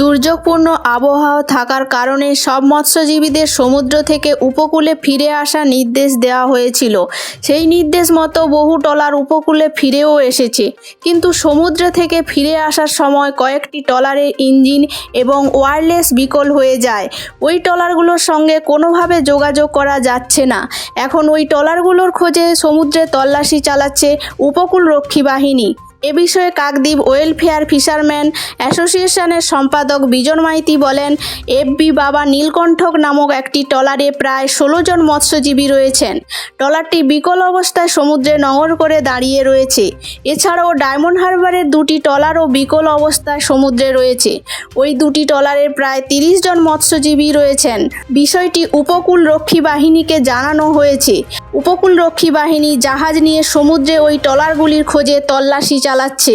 দুর্যোগপূর্ণ আবহাওয়া থাকার কারণে সব মৎস্যজীবীদের সমুদ্র থেকে উপকূলে ফিরে আসার নির্দেশ দেওয়া হয়েছিল। সেই নির্দেশ মতো বহু টলার উপকূলে ফিরেও এসেছে। কিন্তু সমুদ্র থেকে ফিরে আসার সময় কয়েকটি টলারের ইঞ্জিন এবং ওয়্যারলেস বিকল হয়ে যায়। ওই টলারগুলোর সঙ্গে কোনোভাবে যোগাযোগ করা যাচ্ছে না। এখন ওই টলারগুলোর খোঁজে সমুদ্রে তল্লাশি চালাচ্ছে উপকূলরক্ষী বাহিনী। এ বিষয়ে কাকদ্বীপ ওয়েলফেয়ার ফিশারম্যান অ্যাসোসিয়েশনের সম্পাদক বিজন মাইতি বলেন এফবি বাবা নীলকণ্ঠক নামক একটি ট্রলারে প্রায় ষোলো জন মৎস্যজীবী রয়েছেন। ট্রলারটি বিকল অবস্থায় সমুদ্রে নঙর করে দাঁড়িয়ে রয়েছে। এছাড়াও ডায়মন্ড হারবারের দুটি ট্রলারও বিকল অবস্থায় সমুদ্রে রয়েছে। ওই দুটি ট্রলারে প্রায় তিরিশ জন মৎস্যজীবী রয়েছেন। বিষয়টি উপকূল রক্ষী বাহিনীকে জানানো হয়েছে। উপকূল রক্ষী বাহিনী জাহাজ নিয়ে সমুদ্রে ওই ট্রলারগুলির খোঁজে তল্লাশি চালাচ্ছে।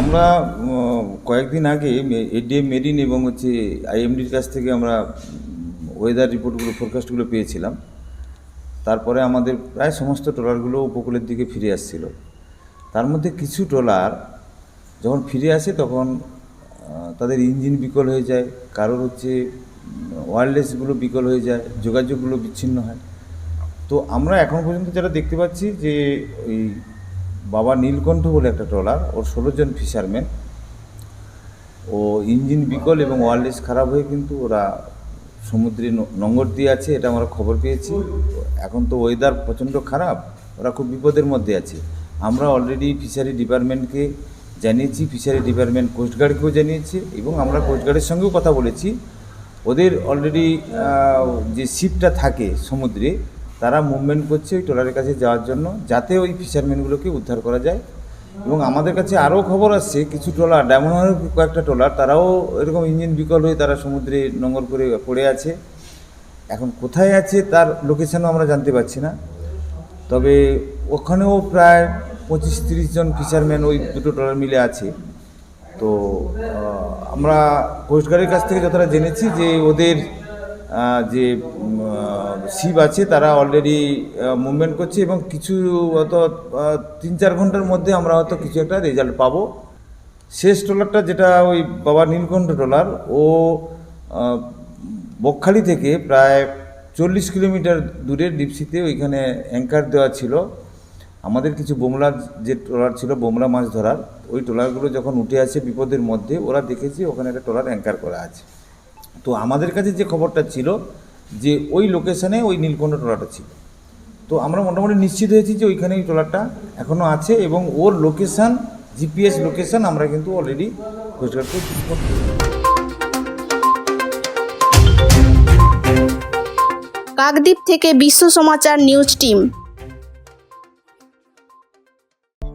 আমরা কয়েকদিন আগে এডিএম মেরিন এবং হচ্ছে আইএমডির কাছ থেকে আমরা ওয়েদার রিপোর্টগুলো ফোরকাস্টগুলো পেয়েছিলাম। তারপরে আমাদের প্রায় সমস্ত ট্রলারগুলো উপকূলের দিকে ফিরে আসছিল। তার মধ্যে কিছু ট্রলার যখন ফিরে আসে তখন তাদের ইঞ্জিন বিকল হয়ে যায়, কারোর হচ্ছে ওয়্যারলেসগুলো বিকল হয়ে যায়, যোগাযোগগুলো বিচ্ছিন্ন হয়। তো আমরা এখন পর্যন্ত যেটা দেখতে পাচ্ছি যে ওই বাবা নীলকণ্ঠ বলে একটা ট্রলার, ওর ষোলো জন ফিশারম্যান ও ইঞ্জিন বিকল এবং ওয়ারলেস খারাপ হয়ে কিন্তু ওরা সমুদ্রে ন- নোঙর দিয়ে আছে, এটা আমরা খবর পেয়েছি। এখন তো ওয়েদার প্রচণ্ড খারাপ, ওরা খুব বিপদের মধ্যে আছে। আমরা অলরেডি ফিশারি ডিপার্টমেন্টকে জানিয়েছি ফিশারি ডিপার্টমেন্ট কোস্টগার্ডকেও জানিয়েছি এবং আমরা কোস্টগার্ডের সঙ্গেও কথা বলেছি। ওদের অলরেডি যে শিপটা থাকে সমুদ্রে তারা মুভমেন্ট করছে ওই ট্রলারের কাছে যাওয়ার জন্য, যাতে ওই ফিশারম্যানগুলোকে উদ্ধার করা যায়। এবং আমাদের কাছে আরও খবর আসছে, কিছু ট্রলার ডায়মন্ডের কয়েকটা ট্রলার, তারাও এরকম ইঞ্জিন বিকল হয়ে তারা সমুদ্রে নোঙর করে পড়ে আছে। এখন কোথায় আছে তার লোকেশনও আমরা জানতে পারছি না। তবে ওখানেও প্রায় পঁচিশ তিরিশ জন ফিশারম্যান ওই দুটো ট্রলার মিলে আছে। তো আমরা কোস্টগার্ডের কাছ থেকে যতটা জেনেছি যে ওদের যে শিপ আছে, তারা অলরেডি মুভমেন্ট করছে এবং কিছু হয়তো তিন চার ঘণ্টার মধ্যে আমরা হয়তো কিছু একটা রেজাল্ট পাবো। শেষ ট্রলারটা যেটা ওই বাবা নীলকণ্ঠ ট্রলার, ও বকখালি থেকে প্রায় চল্লিশ কিলোমিটার দূরের ডিপসিতে ওইখানে অ্যাঙ্কার দেওয়া ছিল। আমাদের কিছু বোমলা যে ট্রলার ছিল, বোমলা মাছ ধরার, ওই ট্রলারগুলো যখন উঠে আসে বিপদের মধ্যে, ওরা দেখেছে ওখানে একটা ট্রলার অ্যাঙ্কার করা আছে। তো আমাদের কাছে যে খবরটা ছিল যে ওই লোকেশনে ওই নীলকণ্ঠ ট্রলারটা ছিল। তো আমরা মোটামুটি নিশ্চিত হয়েছি যে ওইখানে ওই ট্রলারটা এখনও আছে এবং ওর লোকেশান জিপিএস লোকেশান আমরা কিন্তু অলরেডি কোস্টগার্ডকে কাকদ্বীপ থেকে বিশ্ব সমাচার নিউজ টিম।